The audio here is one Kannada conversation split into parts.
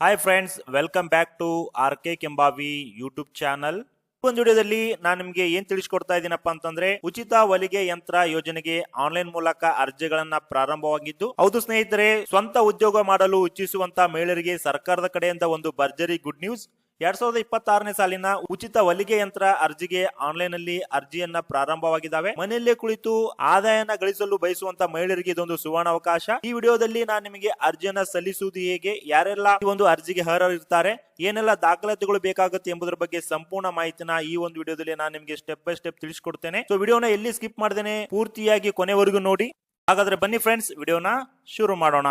Hi friends welcome back to R K Kembhavi YouTube channel ಒಂದು ವಿಡಿಯೋದಲ್ಲಿ ನಾನು ನಿಮಗೆ ಏನ್ ತಿಳಿಸ್ಕೊಡ್ತಾ ಇದ್ದೀನಪ್ಪ ಅಂತಂದ್ರೆ, ಉಚಿತ ಹೊಲಿಗೆ ಯಂತ್ರ ಯೋಜನೆಗೆ ಆನ್ಲೈನ್ ಮೂಲಕ ಅರ್ಜಿಗಳನ್ನ ಪ್ರಾರಂಭವಾಗಿದ್ದು, ಹೌದು ಸ್ನೇಹಿತರೆ, ಸ್ವಂತ ಉದ್ಯೋಗ ಮಾಡಲು ಇಚ್ಛಿಸುವಂತ ಮಹಿಳೆಯರಿಗೆ ಸರ್ಕಾರದ ಕಡೆಯಿಂದ ಒಂದು ಭರ್ಜರಿ ಗುಡ್ ನ್ಯೂಸ್ ಎರಡ್ ಸಾವಿರದ ಇಪ್ಪತ್ತಾರನೇ ಸಾಲಿನ ಉಚಿತ ಹೊಲಿಗೆ ಯಂತ್ರ ಅರ್ಜಿಗೆ ಆನ್ಲೈನ್ನಲ್ಲಿ ಅರ್ಜಿಯನ್ನ ಪ್ರಾರಂಭವಾಗಿದ್ದಾವೆ. ಮನೆಯಲ್ಲೇ ಕುಳಿತು ಆದಾಯನ ಗಳಿಸಲು ಬಯಸುವಂತ ಮಹಿಳೆಯರಿಗೆ ಇದೊಂದು ಸುವರ್ಣ ಅವಕಾಶ. ಈ ವಿಡಿಯೋದಲ್ಲಿ ನಾನು ನಿಮಗೆ ಅರ್ಜಿಯನ್ನ ಸಲ್ಲಿಸುವುದು ಹೇಗೆ, ಯಾರೆಲ್ಲ ಈ ಒಂದು ಅರ್ಜಿಗೆ ಅರ್ಹರಿರ್ತಾರೆ ಏನೆಲ್ಲ ದಾಖಲಾತಿಗಳು ಬೇಕಾಗುತ್ತೆ ಎಂಬುದರ ಬಗ್ಗೆ ಸಂಪೂರ್ಣ ಮಾಹಿತಿನ ಈ ಒಂದು ವಿಡಿಯೋದಲ್ಲಿ ನಾನು ನಿಮಗೆ ಸ್ಟೆಪ್ ಬೈ ಸ್ಟೆಪ್ ತಿಳಿಸಿಕೊಡ್ತೇನೆ. ಸೊ ವಿಡಿಯೋನ ಎಲ್ಲಿ ಸ್ಕಿಪ್ ಮಾಡ್ದೇನೆ, ಪೂರ್ತಿಯಾಗಿ ಕೊನೆವರೆಗೂ ನೋಡಿ. ಹಾಗಾದ್ರೆ ಬನ್ನಿ ಫ್ರೆಂಡ್ಸ್ ವಿಡಿಯೋನ ಶುರು ಮಾಡೋಣ.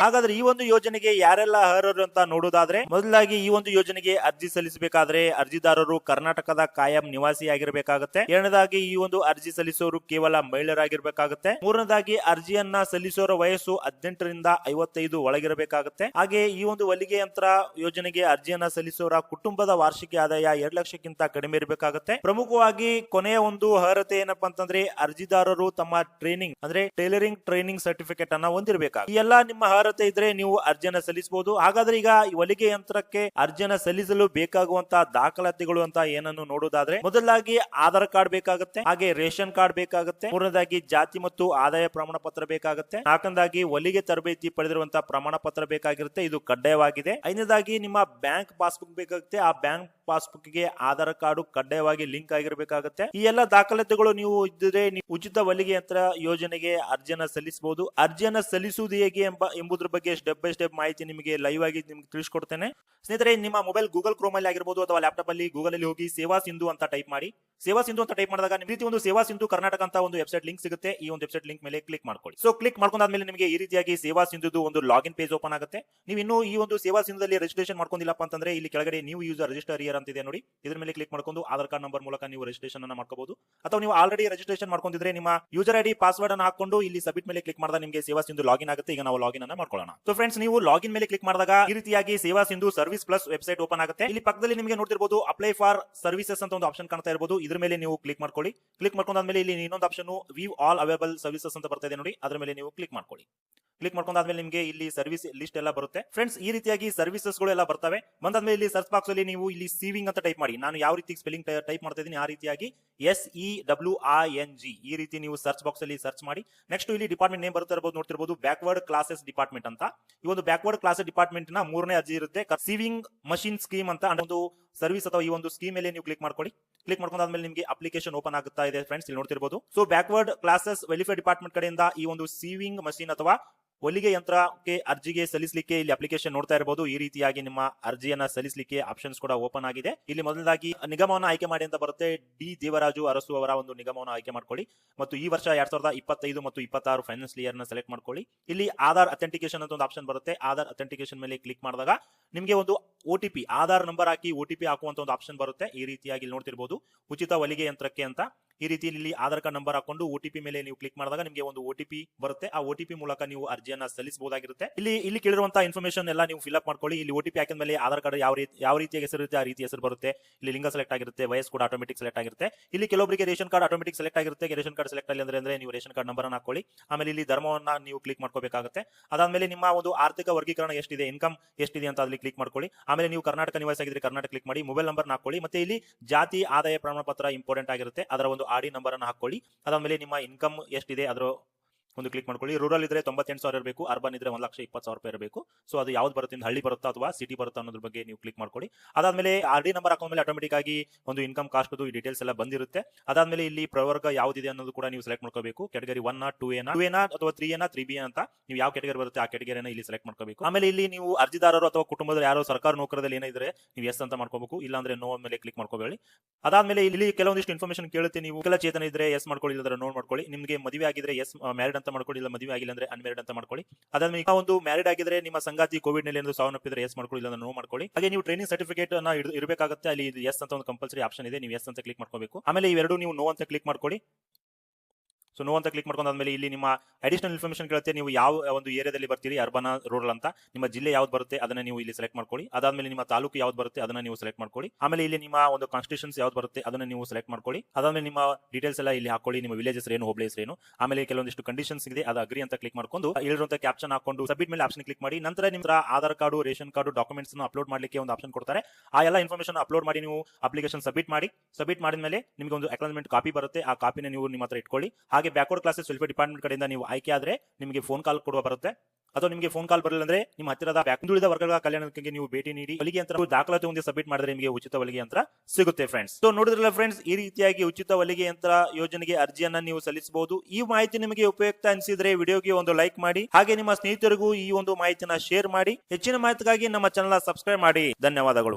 ಹಾಗಾದ್ರೆ ಈ ಒಂದು ಯೋಜನೆಗೆ ಯಾರೆಲ್ಲ ಅರ್ಹರು ಅಂತ ನೋಡೋದಾದ್ರೆ ಮೊದಲಾಗಿ ಈ ಒಂದು ಯೋಜನೆಗೆ ಅರ್ಜಿ ಸಲ್ಲಿಸಬೇಕಾದ್ರೆ ಅರ್ಜಿದಾರರು ಕರ್ನಾಟಕದ ಕಾಯಂ ನಿವಾಸಿಯಾಗಿರ್ಬೇಕಾಗತ್ತೆ. ಎರಡನೇದಾಗಿ ಈ ಒಂದು ಅರ್ಜಿ ಸಲ್ಲಿಸೋರು ಕೇವಲ ಮಹಿಳೆಯರಾಗಿರ್ಬೇಕಾಗತ್ತೆ. ಮೂರನೇದಾಗಿ ಅರ್ಜಿಯನ್ನ ಸಲ್ಲಿಸೋರ ವಯಸ್ಸು ಹದಿನೆಂಟರಿಂದ ಐವತ್ತೈದು ಒಳಗಿರಬೇಕಾಗತ್ತೆ. ಹಾಗೆ ಈ ಒಂದು ಹೊಲಿಗೆ ಯಂತ್ರ ಯೋಜನೆಗೆ ಅರ್ಜಿಯನ್ನ ಸಲ್ಲಿಸೋರ ಕುಟುಂಬದ ವಾರ್ಷಿಕ ಆದಾಯ ಎರಡು ಲಕ್ಷಕ್ಕಿಂತ ಕಡಿಮೆ ಇರಬೇಕಾಗತ್ತೆ. ಪ್ರಮುಖವಾಗಿ ಕೊನೆಯ ಒಂದು ಅರ್ಹತೆ ಏನಪ್ಪಾ ಅಂತಂದ್ರೆ, ಅರ್ಜಿದಾರರು ತಮ್ಮ ಟ್ರೈನಿಂಗ್ ಅಂದ್ರೆ ಟೈಲರಿಂಗ್ ಟ್ರೈನಿಂಗ್ ಸರ್ಟಿಫಿಕೇಟ್ ಅನ್ನ ಹೊಂದಿರಬೇಕಾಗುತ್ತೆ ಎಲ್ಲಾ ನಿಮ್ಮ ಅರ್ಹತೆ ಇದ್ರೆ ನೀವು ಅರ್ಜಿಯನ್ನ ಸಲ್ಲಿಸಬಹುದು ಹಾಗಾದ್ರೆ ಈಗ ಹೊಲಿಗೆ ಯಂತ್ರಕ್ಕೆ ಅರ್ಜಿಯನ್ನ ಸಲ್ಲಿಸಲು ಬೇಕಾಗುವಂತಹ ದಾಖಲಾತಿಗಳು ಅಂತ ಏನನ್ನು ನೋಡೋದಾದ್ರೆ, ಮೊದಲಾಗಿ ಆಧಾರ್ ಕಾರ್ಡ್ ಬೇಕಾಗುತ್ತೆ, ಹಾಗೆ ರೇಷನ್ ಕಾರ್ಡ್ ಬೇಕಾಗುತ್ತೆ, ಮೂರನೇದಾಗಿ ಜಾತಿ ಮತ್ತು ಆದಾಯ ಪ್ರಮಾಣ ಪತ್ರ ಬೇಕಾಗುತ್ತೆ, ನಾಲ್ಕನೇದಾಗಿ ಹೊಲಿಗೆ ತರಬೇತಿ ಪಡೆದಿರುವಂತಹ ಪ್ರಮಾಣ ಪತ್ರ ಬೇಕಾಗಿರುತ್ತೆ, ಇದು ಕಡ್ಡಾಯವಾಗಿದೆ. ಐದನೇದಾಗಿ ನಿಮ್ಮ ಬ್ಯಾಂಕ್ ಪಾಸ್ಬುಕ್ ಬೇಕಾಗುತ್ತೆ, ಆ ಬ್ಯಾಂಕ್ ಪಾಸ್ಬುಕ್ಗೆ ಆಧಾರ್ ಕಾರ್ಡ್ ಕಡ್ಡಾಯವಾಗಿ ಲಿಂಕ್ ಆಗಿರಬೇಕಾಗುತ್ತೆ. ಈ ಎಲ್ಲ ದಾಖಲಾತಿಗಳು ನೀವು ಇದ್ದರೆ ಉಚಿತ ಹೊಲಿಗೆ ಯಂತ್ರ ಯೋಜನೆಗೆ ಅರ್ಜಿಯನ್ನ ಸಲ್ಲಿಸಬಹುದು ಅರ್ಜಿಯನ್ನ ಸಲ್ಲಿಸುವುದು ಹೇಗೆ ಎಂಬ, ಎಂಬುದ್ರ ಬಗ್ಗೆ ಸ್ಟೆಪ್ ಬೈ ಸ್ಟೆಪ್ ಮಾಹಿತಿ ನಿಮಗೆ ಲೈವ್ ಆಗಿ ನಿಮ್ಗೆ ತಿಳಿಸ್ಕೊಡ್ತೇನೆ. ಸ್ನೇಹಿತರೆ, ನಿಮ್ಮ ಮೊಬೈಲ್ ಗೂಗಲ್ ಕ್ರೋಮ್ ಅಲ್ಲಿ ಆಗಿರಬಹುದು ಅಥವಾ ಲ್ಯಾಪ್ಟಾಪ್ ಅಲ್ಲಿ ಗೂಗಲ್ ಅಲ್ಲಿ ಹೋಗಿ ಸೇವಾ ಸಿಂಧು ಅಂತ ಟೈಪ್ ಮಾಡಿ. ಸೇವಾ ಸಿಂಧು ಅಂತ ಟೈಪ್ ಮಾಡಿದಾಗ ನಿಮ್ಮ ರೀತಿ ಒಂದು ಸೇವಾ ಸಿಂಧು ಕರ್ನಾಟಕ ಅಂತ ಒಂದು ವೆಬ್ಸೈಟ್ ಲಿಂಕ್ ಸಿಗುತ್ತೆ. ಈ ಒಂದು ವೆಬ್ಸೈಟ್ ಲಿಂಕ್ ಮೇಲೆ ಕ್ಲಿಕ್ ಮಾಡ್ಕೊಳ್ಳಿ. ಸೊ, ಕ್ಲಿಕ್ ಮಾಡ್ಕೊಂಡಾದ್ಮೇಲೆ ನಿಮಗೆ ಈ ರೀತಿಯಾಗಿ ಸೇವಾ ಸಿಂಧುದು ಒಂದು ಲಾಗಿನ್ ಪೇಜ್ ಓಪನ್ ಆಗುತ್ತೆ. ನೀವು ಇನ್ನೂ ಈ ಒಂದು ಸೇವಾ ಸಿಂಧುದಲ್ಲಿ ರಿಜಿಸ್ಟ್ರೇಷನ್ ಮಾಡ್ಕೊಂಡಿಲ್ಲಪ್ಪ ಅಂತಂದ್ರೆ ಇಲ್ಲಿ ಕೆಳಗಡೆ ನೀವು ಯೂಸರ್ ರಿಜಿಸ್ಟರ್ ಇಯರ್ ಅಂತಿದೆ ನೋಡಿ. ಇದ್ರ ಮೇಲೆ ಕ್ಲಿಕ್ ಮಾಡ್ಕೊಂಡು ಆಧಾರ್ ಕಾರ್ಡ್ ನಂಬರ್ ಮೂಲಕ ನೀವು ರಿಜಿಸ್ಟ್ರೇಷನ್ ಅನ್ನ ಮಾಡ್ಕೋಬಹುದು. ಅಥವಾ ನೀವು ಆಲ್ರೆಡಿ ರಿಜಿಸ್ಟ್ರೇಷನ್ ಮಾಡ್ಕೊಂಡಿದ್ರೆ ನಿಮ್ಮ ಯೂಸರ್ ಐಡಿ ಪಾಸ್ವರ್ಡ್ ಅನ್ನು ಹಾಕೊಂಡು ಇಲ್ಲಿ ಸಬ್ಮಿಟ್ ಮೇಲೆ ಕ್ಲಿಕ್ ಮಾಡಿದಾಗ ನಿಮಗೆ ಸೇವಾ ಸಿಂಧು ಲಾಗಿನ್ ಆಗುತ್ತೆ. ಈಗ ನಾವು ಲಾಗಿನ್ ಅನ್ನ ಮಾಡ್ಕೊಳ್ಳೋಣ. ಸೊ ಫ್ರೆಂಡ್ಸ್ ನೀವು ಲಾಗಿನ್ ಮೇಲೆ ಕ್ಲಿಕ್ ಮಾಡಿದಾಗ ಈ ರೀತಿಯಾಗಿ Seva Sindhu service plus website open ಆಗುತ್ತೆ. ಇಲ್ಲಿ ಪಕ್ಕದಲ್ಲಿ ನಿಮಗೆ ನೋಡ್ತಿರಬಹುದು ಅಪ್ಲೈ ಫಾರ್ ಸರ್ವಿಸಸ್ ಅಂತ ಒಂದು ಆಪ್ಷನ್ ಕಾಣ್ತಾ ಇರಬಹುದು ಇದ್ರ ಮೇಲೆ ನೀವು ಕ್ಲಿಕ್ ಮಾಡ್ಕೊಳ್ಳಿ. ಕ್ಲಿಕ್ ಮಾಡ್ಕೊಂಡಾದ್ಮೇಲೆ ಇಲ್ಲಿ ಇನ್ನೊಂದು option view all available services ಅಂತ ಬರ್ತಾ ಇದೆ ನೋಡಿ. ಅದ್ರ ಮೇಲೆ ನೀವು ಕ್ಲಿಕ್ ಮಾಡ್ಕೊಳ್ಳಿ. ಕ್ಲಿಕ್ ಮಾಡ್ಕೊಂಡಾದ್ಮೇಲೆ ನಿಮಗೆ ಇಲ್ಲಿ ಸರ್ವಿಸ್ ಲಿಸ್ಟ್ ಎಲ್ಲ ಬರುತ್ತೆ. ಫ್ರೆಂಡ್ಸ್ ಈ ರೀತಿಯಾಗಿ ಸರ್ವಿಸಸ್ಗಳು ಎಲ್ಲ ಬರ್ತವೆ. ಬಂದಾದ್ಮೇಲೆ ಇಲ್ಲಿ ಸರ್ಚ್ ಬಾಕ್ಸ್ ಅಲ್ಲಿ ನೀವು ಇಲ್ಲಿ ಸೀವಿಂಗ್ ಅಂತ ಟೈಪ್ ಮಾಡಿ. ನಾನು ಯಾವ ರೀತಿ ಸ್ಪೆಲ್ಲಿಂಗ್ ಟೈಪ್ ಮಾಡ್ತಾ ಇದ್ದೀನಿ, ಆ ರೀತಿಯಾಗಿ S E W A N G ಈ ರೀತಿ ನೀವು ಸರ್ಚ್ ಬಾಕ್ಸ್ ಅಲ್ಲಿ ಸರ್ಚ್ ಮಾಡಿ. ನೆಕ್ಸ್ಟ್ ಇಲ್ಲಿ ಡಿಪಾರ್ಟ್ಮೆಂಟ್ ನೇಮ್ ಬರ್ತಾ ಇರಬಹುದು ನೋಡ್ತಿರಬಹುದು ಬ್ಯಾಕ್ವರ್ಡ್ ಕ್ಲಾಸಸ್ ಡಿಪಾರ್ಟ್ಮೆಂಟ್ ಅಂತ. ಈ ಒಂದು ಬ್ಯಾಕ್ವರ್ಡ್ ಕ್ಲಾಸಸ್ ಡಿಪಾರ್ಟ್ಮೆಂಟ್ನ ಮೂರನೇ ಅರ್ಜಿ ಇರುತ್ತೆ ಸೀವಿಂಗ್ ಮಷಿನ್ ಸ್ಕೀಮ್ ಅಂತ. ಒಂದು ಸರ್ವಿಸ್ ಅಥವಾ ಈ ಒಂದು ಸ್ಕೀಮ್ ಮೇಲೆ ನೀವು ಕ್ಲಿಕ್ ಮಾಡ್ಕೊಡಿ ಕ್ಲಿಕ್ ಮಾಡ್ಕೊಂಡಾದ್ಮೇಲೆ ನಿಮಗೆ ಅಪ್ಲಿಕೇಶನ್ ಓಪನ್ ಆಗುತ್ತಾ ಇದೆ ಫ್ರೆಂಡ್ಸ್ ಇಲ್ಲಿ ನೋಡ್ತಿರಬಹುದು so backward classes welfare department ಕಡೆಯಿಂದ ಈ ಒಂದು ಸೀವಿಂಗ್ ಮಷಿನ್ ಅಥವಾ ಹೊಲಿಗೆ ಯಂತ್ರಕ್ಕೆ ಅರ್ಜಿಗೆ ಸಲ್ಲಿಸಲಿಕ್ಕೆ ಇಲ್ಲಿ ಅಪ್ಲಿಕೇಶನ್ ನೋಡ್ತಾ ಇರಬಹುದು ಈ ರೀತಿಯಾಗಿ ನಿಮ್ಮ ಅರ್ಜಿಯನ್ನ ಸಲ್ಲಿಸಲಿಕ್ಕೆ ಆಪ್ಷನ್ಸ್ ಕೂಡ ಓಪನ್ ಆಗಿದೆ. ಇಲ್ಲಿ ಮೊದಲದಾಗಿ ನಿಗಮವನ್ನು ಆಯ್ಕೆ ಮಾಡಿ ಅಂತ ಬರುತ್ತೆ. ಡಿ. ದೇವರಾಜು ಅರಸು ಅವರ ಒಂದು ನಿಗಮವನ್ನು ಆಯ್ಕೆ ಮಾಡ್ಕೊಳ್ಳಿ. ಮತ್ತು ಈ ವರ್ಷ ಎರಡ್ ಸಾವಿರದ ಇಪ್ಪತ್ತೈದು ಮತ್ತು ಇಪ್ಪತ್ತಾರು ಫೈನಾನ್ಸ್ ಇಯರ್ನ ಸೆಲೆಕ್ಟ್ ಮಾಡ್ಕೊಳ್ಳಿ. ಇಲ್ಲಿ ಆಧಾರ್ ಅಥೆಂಟಿಕೇಶನ್ ಅಂತ ಒಂದು ಆಪ್ಷನ್ ಬರುತ್ತೆ. ಆಧಾರ್ ಅಥೆಂಟಿಕೇಶನ್ ಮೇಲೆ ಕ್ಲಿಕ್ ಮಾಡಿದಾಗ ನಿಮಗೆ ಒಂದು ಒ ಆಧಾರ್ ನಂಬರ್ ಹಾಕಿ ಒ ಟಿ ಪಿ ಹಾಕುವಂತ ಒಂದು ಆಪ್ಷನ್ ಬರುತ್ತೆ. ಈ ರೀತಿಯಾಗಿ ನೋಡ್ತಿರ್ಬೋದು. ಉಚಿತ ಹೊಲಿಗೆ ಯಂತ್ರಕ್ಕೆ ಅಂತ. ಈ ರೀತಿ ಇಲ್ಲಿ ಆಧಾರ್ ಕಾರ್ಡ್ ನಂಬರ್ ಹಾಕೊಂಡು ಒ ಮೇಲೆ ನೀವು ಕ್ಲಿಕ್ ಮಾಡಿದಾಗ ನಿಮಗೆ ಒಂದು ಒ ಬರುತ್ತೆ. ಆ ಒ ಮೂಲಕ ನೀವು ಅರ್ಜಿಯನ್ನ ಸಲ್ಲಿಸಬಹುದಾಗಿರುತ್ತೆ. ಇಲ್ಲಿ ಇಲ್ಲಿ ಕೇಳಿರುವಂತಹ ಇನ್ಫಾರ್ಮೇಶನ್ ಎಲ್ಲ ನೀವು ಫಿಲ್ ಅಪ್ ಮಾಡ್ಕೊಳ್ಳಿ. ಇಲ್ಲಿ ಒ ಟಿ ಹಾಕಿದ ಮೇಲೆ ಆಧಾರ್ ಕಾರ್ಡ್ ಯಾವ ರೀತಿ ಯಾವ ರೀತಿಯ ಹೆಸರು ಇರುತ್ತೆ, ಆ ರೀತಿ ಹೆಸರು ಬರುತ್ತೆ. ಇಲ್ಲಿ ಲಿಂಗ ಸೆಲೆಕ್ಟ್ ಆಗಿರುತ್ತೆ, ವಯಸ್ಸು ಕೂಡ ಆಟೋಮೆಟಿಕ್ ಸೆಲೆಕ್ಟ್ ಆಗಿರುತ್ತೆ. ಇಲ್ಲಿ ಕೆಲವೊಬ್ಬರಿಗೆ ರೇಷನ್ ಕಾರ್ಡ್ ಆಟೋಮೆಟಿಕ್ ಸೆಲೆಕ್ಟ್ ಆಗಿರುತ್ತೆ. ರೇಷನ್ ಕಾರ್ಡ್ ಸೆಲೆಕ್ಟ್ ಅಲ್ಲಿ ಅಂದ್ರೆ ನೀವು ರೇಷನ್ ಕಾರ್ಡ್ ನಂಬರ್ ಹಾಕೊಳ್ಳಿ. ಆಮೇಲೆ ಇಲ್ಲಿ ಧರ್ಮವನ್ನ ನೀವು ಕ್ಲಿಕ್ ಮಾಡ್ಕೋಬೇಕಾಗುತ್ತೆ. ಅದಾದ್ಮೇಲೆ ನಿಮ್ಮ ಒಂದು ಆರ್ಥಿಕ ವರ್ಗೀಕರಣ ಎಷ್ಟಿದೆ ಇನ್ಕಮ್ ಎಷ್ಟಿದೆ ಅಂತ ಅಲ್ಲಿ ಕ್ಲಿಕ್ ಮಾಡ್ಕೊಳ್ಳಿ. ಆಮೇಲೆ ನೀವು ಕರ್ನಾಟಕ ನಿವಾಸ ಆಗಿದ್ರೆ ಕರ್ನಾಟಕ ಕ್ಲಿಕ್ ಮಾಡಿ ಮೊಬೈಲ್ ನಂಬರ್ ಹಾಕೊಳ್ಳಿ. ಮತ್ತೆ ಇಲ್ಲಿ ಜಾತಿ ಆದಾಯ ಪ್ರಮಾಣ ಪತ್ರ ಇಂಪಾರ್ಟೆಂಟ್ ಆಗಿರುತ್ತೆ. ಅದರ ಒಂದು ಆಡಿ ನಂಬರ್ ಅನ್ನು ಹಾಕೊಳ್ಳಿ. ಅದಾದ್ಮೇಲೆ ನಿಮ್ಮ ಇನ್ಕಮ್ ಎಷ್ಟಿದೆ ಅದರ ಒಂದು ಕ್ಲಿಕ್ ಮಾಡ್ಕೊಳ್ಳಿ. ರೂರಲ್ ಇದ್ರೆ ತೊಂಬತ್ತೆಂಟು ಸಾವಿರ ಇರಬೇಕು ಅರ್ಬನ್ ಇದ್ರೆ ಒಂದು ಲಕ್ಷ ಇಪ್ಪತ್ತು ಸಾವಿರ ರೂಪಾಯಿ ಇರಬೇಕು. ಸೊ ಅದು ಯಾವ್ದು ಬರುತ್ತೆ? ಹಳ್ಳಿ ಬರುತ್ತಾ ಅಥವಾ ಸಿಟಿ ಬರುತ್ತಾ ಅನ್ನೋದ್ರ ಬಗ್ಗೆ ನೀವು ಕ್ಲಿಕ್ ಮಾಡ್ಕೊಳ್ಳಿ. ಅದಾದ್ಮೇಲೆ ಆರ್ ಡಿ ನಂಬರ್ ಹಾಕೊಂಡ್ಮೇಲೆ ಆಟೋಮೆಟಿಕ್ ಆಗಿ ಒಂದು ಇನ್ಕಮ್ ಕಾಸ್ಟ್ ಈ ಡೀಟೇಲ್ಸ್ ಎಲ್ಲ ಬಂದಿರುತ್ತೆ. ಅದಾದ್ಮೇಲೆ ಇಲ್ಲಿ ಪ್ರವರ್ಗ ಯಾವ್ದಿದೆ ಅನ್ನೋದು ಕೂಡ ನೀವು ಸೆಲೆಕ್ಟ್ ಮಾಡ್ಕೋಬೇಕು. ಕೆಟಗರಿ ಒನ್ ಟೂ ಏನ ಟೂ ಎನ ಅಥವಾ ತ್ರೀ ಎನ ತ್ರೀ ಬಿ ಅಂತ ನೀವು ಯಾವ ಕೆಟಗರಿ ಬರುತ್ತೆ ಆ ಕೆಟಗರಿನ ಇಲ್ಲಿ ಸೆಲೆಕ್ಟ್ ಮಾಡ್ಕೋಬೇಕು. ಆಮೇಲೆ ಇಲ್ಲಿ ನೀವು ಅರ್ಜಿದಾರರು ಅಥವಾ ಕುಟುಂಬದ ಯಾರೋ ಸರ್ಕಾರ ನೌಕರದಲ್ಲಿ ಏನಿದ್ರೆ ನೀವು ಎಸ್ ಅಂತ ಮಾಡ್ಕೋಬೇಕು. ಇಲ್ಲಾಂದ್ರೆ ನೋ ಮೇಲೆ ಕ್ಲಿಕ್ ಮಾಡ್ಕೋಬೇಡಿ. ಅದಾದ್ಮೇಲೆ ಇಲ್ಲಿ ಕೆಲವೊಂದಿಷ್ಟು ಇನ್ಫಾರ್ಮೇಶನ್ ಕೇಳುತ್ತೆ ನೀವು. ಕೆಲ ಚೇತನ ಇದ್ರೆ ಎಸ್ ಮಾಡ್ಕೊಳ್ಳಿ, ಇಲ್ಲದ್ರೆ ನೋಡ್ ಮಾಡ್ಕೊಳ್ಳಿ. ನಿಮಗೆ ಮದುವೆ ಆಗಿದ್ರೆ ಎಸ್ ಮ್ಯಾರಿಡ್ ಮಾಡ್ಕೊಳ್ಳಿ, ಇಲ್ಲ ಮದುವೆ ಆಗಿಲ್ಲ ಅಂದ್ರೆ ಅನ್ಮ್ಯಾರಿಡ್ ಅಂತ ಮಾಡ್ಕೊಳ್ಳಿ. ಅದಾದ್ಮೇಲೆ ಈಗ ಒಂದು ಮ್ಯಾರಿಡ್ ಆಗಿದ್ರೆ ನಿಮ್ಮ ಸಂಗಾತಿ ಕೋವಿಡ್ನಲ್ಲಿ ಏನಾದ್ರು ಸಾವನ್ನಪ್ಪಿದ್ರೆ ಎಸ್ ಮಾಡ್ಕೊಳ್ಳಿ ಇಲ್ಲ ನೋ ಮಾಡ್ಕೊಳ್ಳಿ. ಹಾಗೆ ನೀವು ಟ್ರೈನಿಂಗ್ ಸರ್ಟಿಫಿಕೇಟ್ ಅನ್ನ ಇರ್ಬೇಕಾಗುತ್ತೆ, ಅಲ್ಲಿ ಎಸ್ ಅಂತ ಒಂದು ಕಂಪಲ್ಸರಿ ಆಪ್ಷನ್ ಇದೆ, ನೀವು ಎಸ್ ಅಂತ ಕ್ಲಿಕ್ ಮಾಡ್ಕೋಬೇಕು. ಆಮೇಲೆ ಇವೆರಡು ನೀವು ನೋ ಅಂತ ಕ್ಲಿಕ್ ಮಾಡ್ಕೊಳ್ಳಿ. ಸೊ ನೋ ಅಂತ ಕ್ಲಿಕ್ ಮಾಡ್ಕೊಂಡಾದ್ಮೇಲೆ ಇಲ್ಲಿ ನಿಮ್ಮ ಅಡಿಷನಲ್ ಇನ್ಫಾರ್ಮೇಷನ್ ಕೇಳುತ್ತೆ. ನೀವು ಯಾವ ಒಂದು ಏರಿಯಾದಲ್ಲಿ ಬರ್ತೀರಿ ಅರ್ಬನ್ ರೂರಲ್ ಅಂತ. ನಿಮ್ಮ ಜಿಲ್ಲೆ ಯಾವ್ದು ಬರುತ್ತೆ, ಅದನ್ನ ನೀವು ಇಲ್ಲಿ ಸೆಲೆಕ್ಟ್ ಮಾಡ್ಕೊಳ್ಳಿ. ಅದಾದ್ಮೇಲೆ ನಿಮ್ಮ ತಾಲೂಕು ಯಾವ್ದು ಬರುತ್ತೆ, ಅದನ್ನ ನೀವು ಸೆಲೆಕ್ಟ್ ಮಾಡ್ಕೊಳ್ಳಿ. ಆಮೇಲೆ ಇಲ್ಲಿ ನಿಮ್ಮ ಒಂದು ಕಾನ್ಸ್ಟಿಟ್ಯೂಷನ್ಸ್ ಯಾವ್ದು ಬರುತ್ತೆ, ಅದನ್ನ ನೀವು ಸೆಲೆಕ್ಟ್ ಮಾಡ್ಕೊಳ್ಳಿ. ಅದಾದ್ಮೇಲೆ ನಿಮ್ಮ ಡೀಟೇಲ್ಸ್ ಎಲ್ಲ ಇಲ್ಲಿ ಹಾಕೊಳ್ಳಿ. ನಿಮ್ಮ ವಿಲೇಜ್ ಏನು ಹೋಬ್ಲೇಸ್ ಏನು. ಆಮೇಲೆ ಕೆಲವೊಂದಿಷ್ಟು ಕಂಡೀಷನ್ಸ್ ಇದೆ, ಅದು ಅಗ್ರಿ ಅಂತ ಕ್ಲಿಕ್ ಮಾಡ್ಕೊಂಡು ಇಲ್ಲಿರುವಂತ ಕ್ಯಾಪ್ಷನ್ ಹಾಕೊಂಡು ಸಬ್ಮಿಟ್ ಮೇಲೆ ಆಪ್ಷನ್ ಕ್ಲಿಕ್ ಮಾಡಿ, ನಂತರ ನಿಮ್ಮ Aadhaar card, ration card documents upload ಮಾಡ್ಲಿಕ್ಕೆ ಒಂದು ಆಪ್ಷನ್ ಕೊಡ್ತಾರೆ. ಆ ಎಲ್ಲ ಇನ್ಫಾರ್ಮೇಷನ್ ಅಪ್ಲೋಡ್ ಮಾಡಿ, ನೀವು ಅಪ್ಲಿಕೇಶನ್ ಸಬ್ಮಿಟ್ ಮಾಡಿ. ಸಬ್ಮಿಟ್ ಮಾಡಿದ್ಮೇಲೆ ನಿಮಗೆ ಒಂದು ಅಕ್ನಾಲಜ್ಮೆಂಟ್ ಕಾಪಿ ಬರುತ್ತೆ. ಆ ಕಾಪಿನ ನೀವು ನಿಮ್ಮ ಹತ್ರ ಇಟ್ಕೊಳ್ಳಿ. ಬ್ಯಾಕ್ವರ್ಡ್ ಕ್ಲಾಸಸ್ ವೆಲ್ಫೇರ್ ಡಿಪಾರ್ಟ್ಮೆಂಟ್ ಕಡೆಯಿಂದ ನೀವು ಆಯ್ಕೆ ಆದ್ರೆ ನಿಮಗೆ ಫೋನ್ ಕಾಲ್ ಕೊಡುವ ಬರುತ್ತೆ. ಅಥವಾ ನಿಮಗೆ ಫೋನ್ ಕಾಲ್ ಬರಲಿಲ್ಲ ಅಂದ್ರೆ ನಿಮ್ಮ ಹತ್ತಿರದ ಹಿಂದುಳಿದ ವರ್ಗಗಳ ಕಲ್ಯಾಣಕ್ಕೆ ನೀವು ಭೇಟಿ ನೀಡಿ ಹೊಲಿಗೆ ಯಂತ್ರ ದಾಖಲಾತಿ ಒಂದು ಸಬ್ಮಿಟ್ ಮಾಡಿದ್ರೆ ನಿಮಗೆ ಉಚಿತ ಹೊಲಿಗೆ ಯಂತ್ರ ಸಿಗುತ್ತೆ ಫ್ರೆಂಡ್ಸ್ ಸೊ ನೋಡಿದ್ರಲ್ಲ ಫ್ರೆಂಡ್ಸ್ ಈ ರೀತಿಯಾಗಿ ಉಚಿತ ಹೊಲಿಗೆ ಯಂತ್ರ ಯೋಜನೆಗೆ ಅರ್ಜಿಯನ್ನ ನೀವು ಸಲ್ಲಿಸಬಹುದು. ಈ ಮಾಹಿತಿ ನಿಮಗೆ ಉಪಯುಕ್ತ ಅನಿಸಿದ್ರೆ ವಿಡಿಯೋಗೆ ಒಂದು ಲೈಕ್ ಮಾಡಿ, ಹಾಗೆ ನಿಮ್ಮ ಸ್ನೇಹಿತರಿಗೂ ಈ ಒಂದು ಮಾಹಿತಿನ ಶೇರ್ ಮಾಡಿ. ಹೆಚ್ಚಿನ ಮಾಹಿತಿಗಾಗಿ ನಮ್ಮ ಚಾನಲ್ ಸಬ್ಸ್ಕ್ರೈಬ್ ಮಾಡಿ. ಧನ್ಯವಾದಗಳು.